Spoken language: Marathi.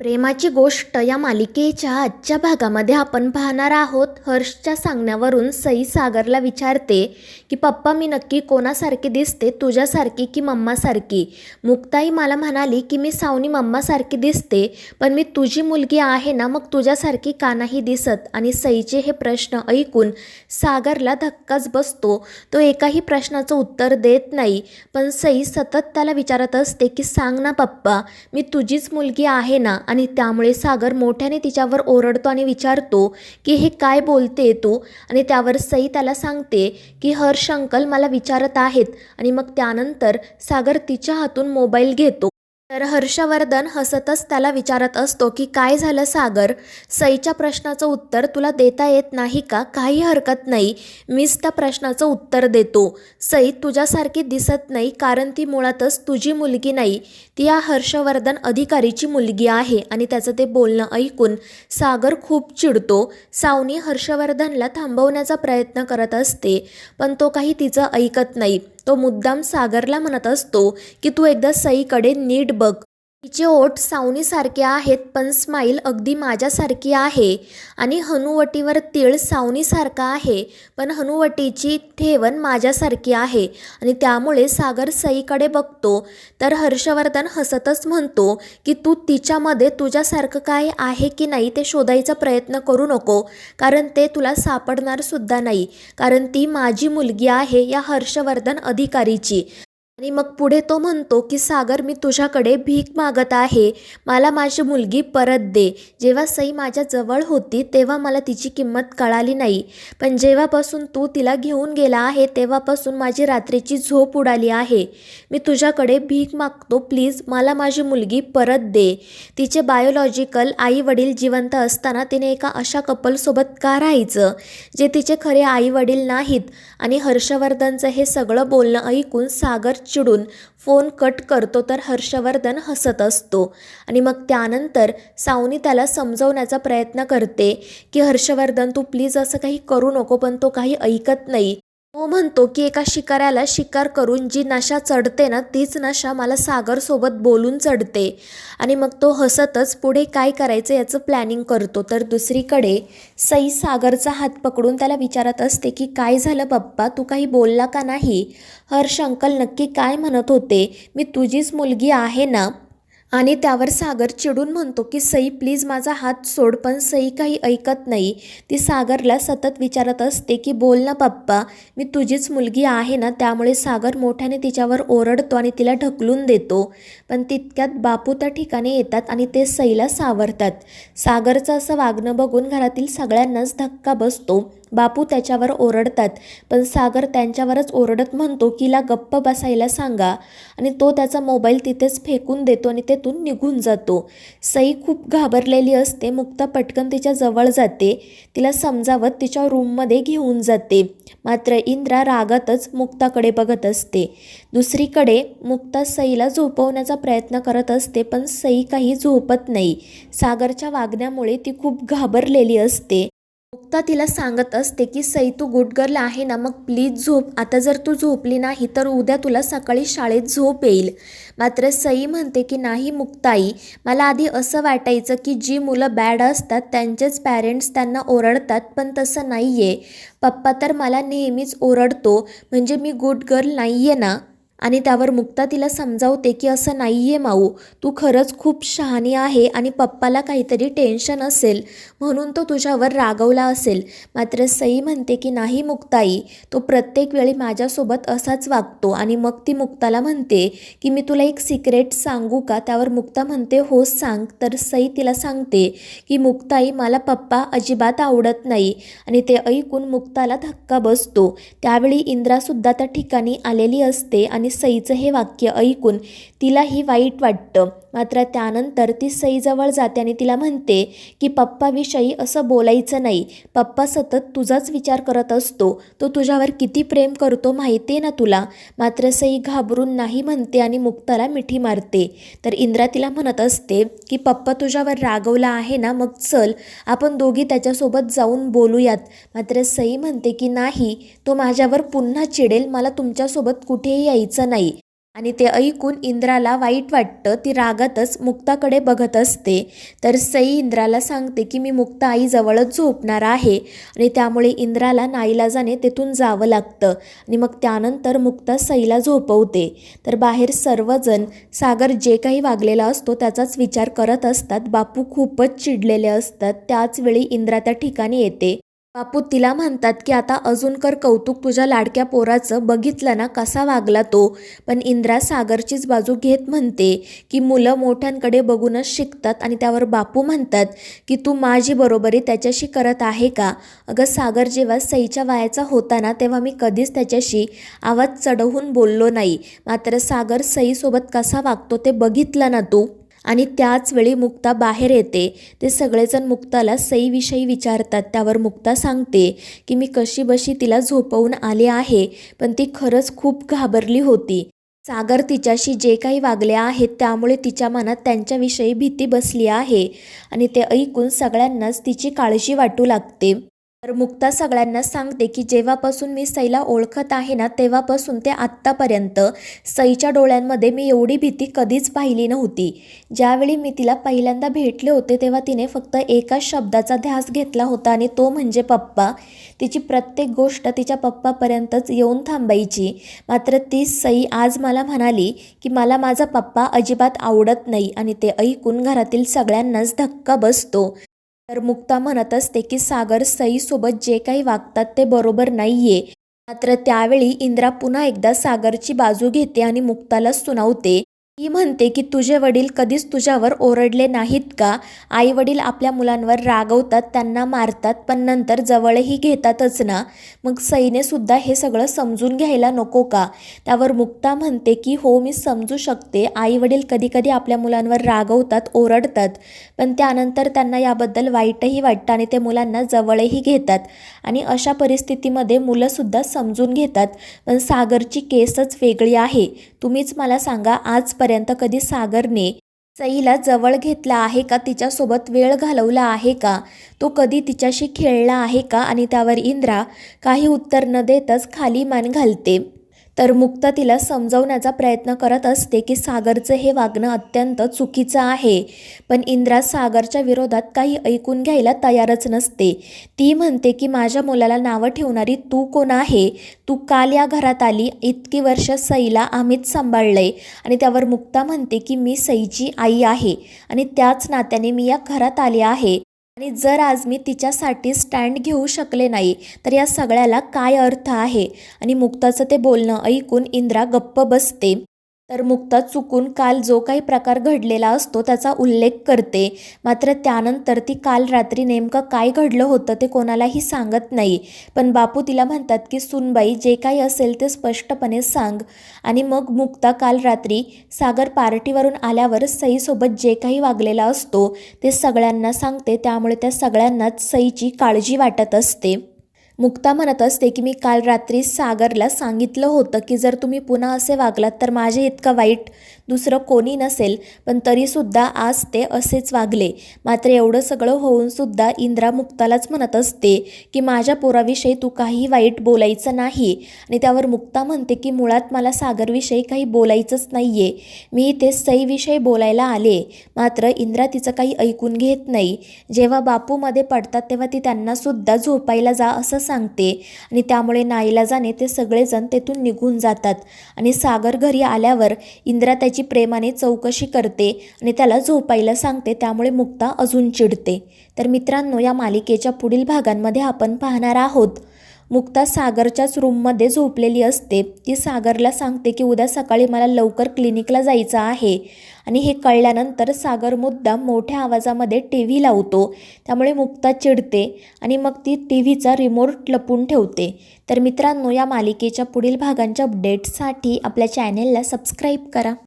प्रेमाची गोष्ट या मालिकेच्या आजच्या भागामध्ये आपण पाहणार आहोत. हर्षच्या सांगण्यावरून सई सागरला विचारते की पप्पा मी नक्की कोणासारखी दिसते? तुझ्यासारखी की मम्मासारखी? मुक्ताई मला म्हणाली की मी सावनी मम्मासारखी दिसते पण मी तुझी मुलगी आहे ना मग तुझ्यासारखी का नाही दिसत? आणि सईचे हे प्रश्न ऐकून सागरला धक्काच बसतो. तो एकाही प्रश्नाचं उत्तर देत नाही पण सई सतत त्याला विचारत असते की सांग ना पप्पा मी तुझीच मुलगी आहे ना आणि त्यामुळे सागर मोठ्याने तिच्यावर ओरडतो आणि विचारतो की हे काय बोलते तू? आणि त्यावर सई त्याला सांगते की हर्ष अंकल मला विचारत आहेत. आणि मग त्यानंतर सागर तिच्या हातून मोबाईल घेतो. तर हर्षवर्धन हसतच त्याला विचारत असतो की काय झालं सागर? सईच्या प्रश्नाचं उत्तर तुला देता येत नाही का? काही हरकत नाही. मीच त्या प्रश्नाचं उत्तर देतो. सई तुझ्यासारखी दिसत नाही कारण ती मुळातच तुझी मुलगी नाही. ती या हर्षवर्धन अधिकारीची मुलगी आहे. आणि त्याचं ते बोलणं ऐकून सागर खूप चिडतो. सावनी हर्षवर्धनला थांबवण्याचा प्रयत्न करत असते पण तो काही तिचं ऐकत नाही. तो मुद्दाम सागरला म्हणत असतो की तू एकदा सईकडे नीट बघ. तिचे ओठ सावनीसारखे आहेत पण स्माईल अगदी माझ्यासारखी आहे. आणि हनुवटीवर तीळ सावनीसारखा आहे पण हनुवटीची ठेवण माझ्यासारखी आहे. आणि त्यामुळे सागर सईकडे बघतो तर हर्षवर्धन हसतच म्हणतो की तू तिच्यामध्ये तुझ्यासारखं काय आहे की नाही ते शोधायचा प्रयत्न करू नको कारण ते तुला सापडणार सुद्धा नाही. कारण ती माझी मुलगी आहे या हर्षवर्धन अधिकारीची. आणि मग पुढे तो म्हणतो की सागर मी तुझ्याकडे भीक मागत आहे. मला माझी मुलगी परत दे. जेव्हा सई माझ्याजवळ होती तेव्हा मला तिची किंमत कळाली नाही. पण जेव्हापासून तू तिला घेऊन गेला आहे तेव्हापासून माझी रात्रीची झोप उडाली आहे. मी तुझ्याकडे भीक मागतो. प्लीज मला माझी मुलगी परत दे. तिचे बायोलॉजिकल आई वडील जिवंत असताना तिने एका अशा कपलसोबत का राहायचं जे तिचे खरे आई वडील नाहीत? आणि हर्षवर्धनचं हे सगळं बोलणं ऐकून सागर चिडून फोन कट करतो तर हर्षवर्धन हसत असतो. आणि मग त्यानंतर सावनी त्याला समजवण्याचा प्रयत्न करते की हर्षवर्धन तू प्लीज असं काही करू नको पण तो काही ऐकत नाही. तो म्हणतो की एका शिकाऱ्याला शिकार करून जी नशा चढते ना तीच नशा मला सागरसोबत बोलून चढते. आणि मग तो हसतच पुढे काय करायचं याचं प्लॅनिंग करतो. तर दुसरीकडे सई सागरचा हात पकडून त्याला विचारत असते की काय झालं पप्पा तू काही बोलला का नाही? हर्ष अंकल नक्की काय म्हणत होते मी तुझीच मुलगी आहे ना आणि त्यावर सागर चिडून म्हणतो की सई प्लीज माझा हात सोड पण सई काही ऐकत नाही. ती सागरला सतत विचारत असते की बोल ना पप्पा मी तुझीच मुलगी आहे ना त्यामुळे सागर मोठ्याने तिच्यावर ओरडतो आणि तिला ढकलून देतो. पण तितक्यात बापू त्या ठिकाणी येतात आणि ते सईला सावरतात. सागरचं असं वागणं बघून घरातील सगळ्यांनाच धक्का बसतो. बापू त्याच्यावर ओरडतात पण सागर त्यांच्यावरच ओरडत म्हणतो की ला गप्प बसायला सांगा. आणि तो त्याचा मोबाईल तिथेच फेकून देतो आणि तेथून निघून जातो. सई खूप घाबरलेली असते मुक्ता पटकन तिच्या जवळ जाते तिला समजावत तिच्या रूममध्ये घेऊन जाते. मात्र इंद्रा रागातच मुक्ताकडे बघत असते. दुसरीकडे मुक्ता सईला झोपवण्याचा प्रयत्न करत असते पण सई काही झोपत नाही. सागरच्या वागण्यामुळे ती खूप घाबरलेली असते. मुक्ता तिला सांगत असते की सई तू गुड आहे ना मग प्लीज झोप. आता जर तू झोपली नाही तर उद्या तुला सकाळी शाळेत झोप येईल. मात्र सई म्हणते की नाही मुक्ताई. मला आधी असं वाटायचं की जी मुलं बॅड असतात त्यांचेच पॅरेंट्स त्यांना ओरडतात पण तसं नाही आहे पप्पा तर मला नेहमीच ओरडतो. म्हणजे मी गुड गर्ल नाही आहे ना? आणि त्यावर मुक्ता तिला समजावते की असं नाही आहे माऊ तू खरंच खूप शहाणी आहे आणि पप्पाला काहीतरी टेन्शन असेल म्हणून तो तुझ्यावर रागवला असेल. मात्र सई म्हणते की नाही मुक्ताई तो प्रत्येक वेळी माझ्यासोबत असाच वागतो आणि मग ती मुक्ताला म्हणते की मी तुला एक सिक्रेट सांगू का? त्यावर मुक्ता म्हणते हो सांग. तर सई तिला सांगते की मुक्ताई मला पप्पा अजिबात आवडत नाही आणि ते ऐकून मुक्ताला धक्का बसतो. त्यावेळी इंद्रासुद्धा त्या ठिकाणी आलेली असते आणि सईचं हे वाक्य ऐकून तिलाही वाईट वाटतं. मात्र त्यानंतर ती सईजवळ जाते आणि तिला म्हणते की पप्पाविषयी असं बोलायचं नाही. पप्पा सतत तुझाच विचार करत असतो. तो तुझ्यावर किती प्रेम करतो माहिती आहे ना तुला मात्र सई घाबरून नाही म्हणते आणि मुक्ताला मिठी मारते. तर इंद्रा तिला म्हणत असते की पप्पा तुझ्यावर रागवला आहे ना मग चल. आपण दोघी त्याच्यासोबत जाऊन बोलूयात मात्र सई म्हणते की नाही. तो माझ्यावर पुन्हा चिडेल. मला तुमच्यासोबत कुठेही यायचं नाही. आणि ते ऐकून इंद्राला वाईट वाटतं ती रागातच मुक्ताकडे बघत असते. तर सई इंद्राला सांगते की मी मुक्ता आईजवळच झोपणार आहे. आणि त्यामुळे इंद्राला नाईलाजाने तेथून जावं लागतं. आणि मग त्यानंतर मुक्ता सईला झोपवते. तर बाहेर सर्वजण सागर जे काही वागलेला असतो त्याचाच विचार करत असतात. बापू खूपच चिडलेले असतात. त्याच वेळी इंद्रा त्या ठिकाणी येते. बापू तिला म्हणतात की आता अजून कर कौतुक तुझ्या लाडक्या पोराचं बघितलं ना कसा वागला तो. पण इंद्रा सागरचीच बाजू घेत म्हणते की मुलं मोठ्यांकडे बघूनच शिकतात आणि त्यावर बापू म्हणतात की तू माझी बरोबरी त्याच्याशी करत आहे का? अगं सागर जेव्हा सईच्या वयाचा होता ना तेव्हा मी कधीच त्याच्याशी आवाज चढवून बोललो नाही. मात्र सागर सईसोबत कसा वागतो ते बघितलं ना तू. आणि त्याच वेळी मुक्ता बाहेर येते. ते सगळेजण मुक्ताला सईविषयी विचारतात. त्यावर मुक्ता सांगते की मी कशी बशी तिला झोपवून आले आहे पण ती खरंच खूप घाबरली होती. सागर तिच्याशी जे काही वागले आहेत त्यामुळे तिच्या मनात त्यांच्याविषयी भीती बसली आहे आणि ते ऐकून सगळ्यांनाच तिची काळजी वाटू लागते. तर मुक्ता सगळ्यांना सांगते की जेव्हापासून मी सईला ओळखत आहे ना तेव्हापासून ते आत्तापर्यंत सईच्या डोळ्यांमध्ये मी एवढी भीती कधीच पाहिली नव्हती. ज्यावेळी मी तिला पहिल्यांदा भेटले होते तेव्हा तिने फक्त एकाच शब्दाचा ध्यास घेतला होता आणि तो म्हणजे पप्पा. तिची प्रत्येक गोष्ट तिच्या पप्पापर्यंतच येऊन थांबायची. मात्र ती सई आज मला म्हणाली की मला माझा पप्पा अजिबात आवडत नाही आणि ते ऐकून घरातील सगळ्यांनाच धक्का बसतो. तर मुक्ता म्हणत असते की सागर सईसोबत जे काही वागतात ते बरोबर नाहीये. मात्र त्यावेळी इंद्रा पुन्हा एकदा सागरची बाजू घेते आणि मुक्ताला सुनावते. ती म्हणते की तुझे वडील कधीच तुझ्यावर ओरडले नाहीत का? आई वडील आपल्या मुलांवर रागवतात त्यांना मारतात पण नंतर जवळही घेतातच ना? मग सईने सुद्धा हे सगळं समजून घ्यायला नको का? त्यावर मुक्ता म्हणते की हो मी समजू शकते. आई वडील कधी कधी आपल्या मुलांवर रागवतात ओरडतात पण त्यानंतर त्यांना याबद्दल वाईटही वाटतं आणि ते मुलांना जवळही घेतात. आणि अशा परिस्थितीमध्ये मुलंसुद्धा समजून घेतात. पण सागरची केसच वेगळी आहे. तुम्हीच मला सांगा आतापर्यंत कधी सागरने सईला जवळ घेतला आहे का? तिच्यासोबत वेळ घालवला आहे का? तो कधी तिच्याशी खेळला आहे का? आणि त्यावर इंद्रा काही उत्तर न देतच खाली मान घालते. तर मुक्ता तिला समजवण्याचा प्रयत्न करत असते की सागरचं हे वागणं अत्यंत चुकीचं आहे. पण इंद्रा सागरच्या विरोधात काही ऐकून घ्यायला तयारच नसते. ती म्हणते की माझ्या मुलाला नावं ठेवणारी तू कोण आहे? तू काल या घरात आली इतकी वर्ष सईला आम्हीच सांभाळलंय आणि त्यावर मुक्ता म्हणते की मी सईची आई आहे आणि त्याच नात्याने मी या घरात आले आहे. आणि जर आज मी तिच्यासाठी स्टँड घेऊ शकले नाही तर या सगळ्याला काय अर्थ आहे? आणि मुक्ताचं ते बोलणं ऐकून इंद्रा गप्प बसते. तर मुक्ता चुकून काल जो काही प्रकार घडलेला असतो त्याचा उल्लेख करते. मात्र त्यानंतर ती काल रात्री नेमकं काय घडलं होतं ते कोणालाही सांगत नाही. पण बापू तिला म्हणतात की सुनबाई जे काही असेल ते स्पष्टपणे सांग. आणि मग मुक्ता काल रात्री सागर पार्टीवरून आल्यावर सईसोबत जे काही वागलेला असतो ते सगळ्यांना सांगते. त्यामुळे त्या सगळ्यांनाच सईची काळजी वाटत असते. मुक्ता म्हणत असते की मी काल रात्री सागरला सांगितलं होतं की जर तुम्ही पुन्हा असे वागलात तर माझे इतकं वाईट दुसरं कोणी नसेल पण तरीसुद्धा आज ते असेच वागले. मात्र एवढं सगळं होऊनसुद्धा इंद्रा मुक्तालाच म्हणत असते की माझ्या पोराविषयी तू काही वाईट बोलायचं नाही. आणि त्यावर मुक्ता म्हणते की मुळात मला सागरविषयी काही बोलायचंच नाही आहे मी इथे सईविषयी बोलायला आले. मात्र इंद्रा तिचं काही ऐकून घेत नाही. जेव्हा बापूमध्ये पडतात तेव्हा ती त्यांनासुद्धा झोपायला जा असं सांगते आणि त्यामुळे नाईलाजाने ते सगळेजण तेथून निघून जातात. आणि सागर घरी आल्यावर इंद्रा त्याची प्रेमाने चौकशी करते आणि त्याला झोपायला सांगते. त्यामुळे मुक्ता अजून चिडते. तर मित्रांनो या मालिकेच्या पुढील भागांमध्ये आपण पाहणार आहोत. मुक्ता सागरच्याच रूममध्ये झोपलेली असते. ती सागरला सांगते की उद्या सकाळी मला लवकर क्लिनिकला जायचं आहे. आणि हे कळल्यानंतर सागर मुद्दाम मोठ्या आवाजामध्ये टी व्ही लावतो. त्यामुळे मुक्ता चिडते आणि मग ती टी व्हीचा रिमोट लपून ठेवते. तर मित्रांनो या मालिकेच्या पुढील भागांच्या अपडेट्ससाठी आपल्या चॅनेलला सबस्क्राईब करा.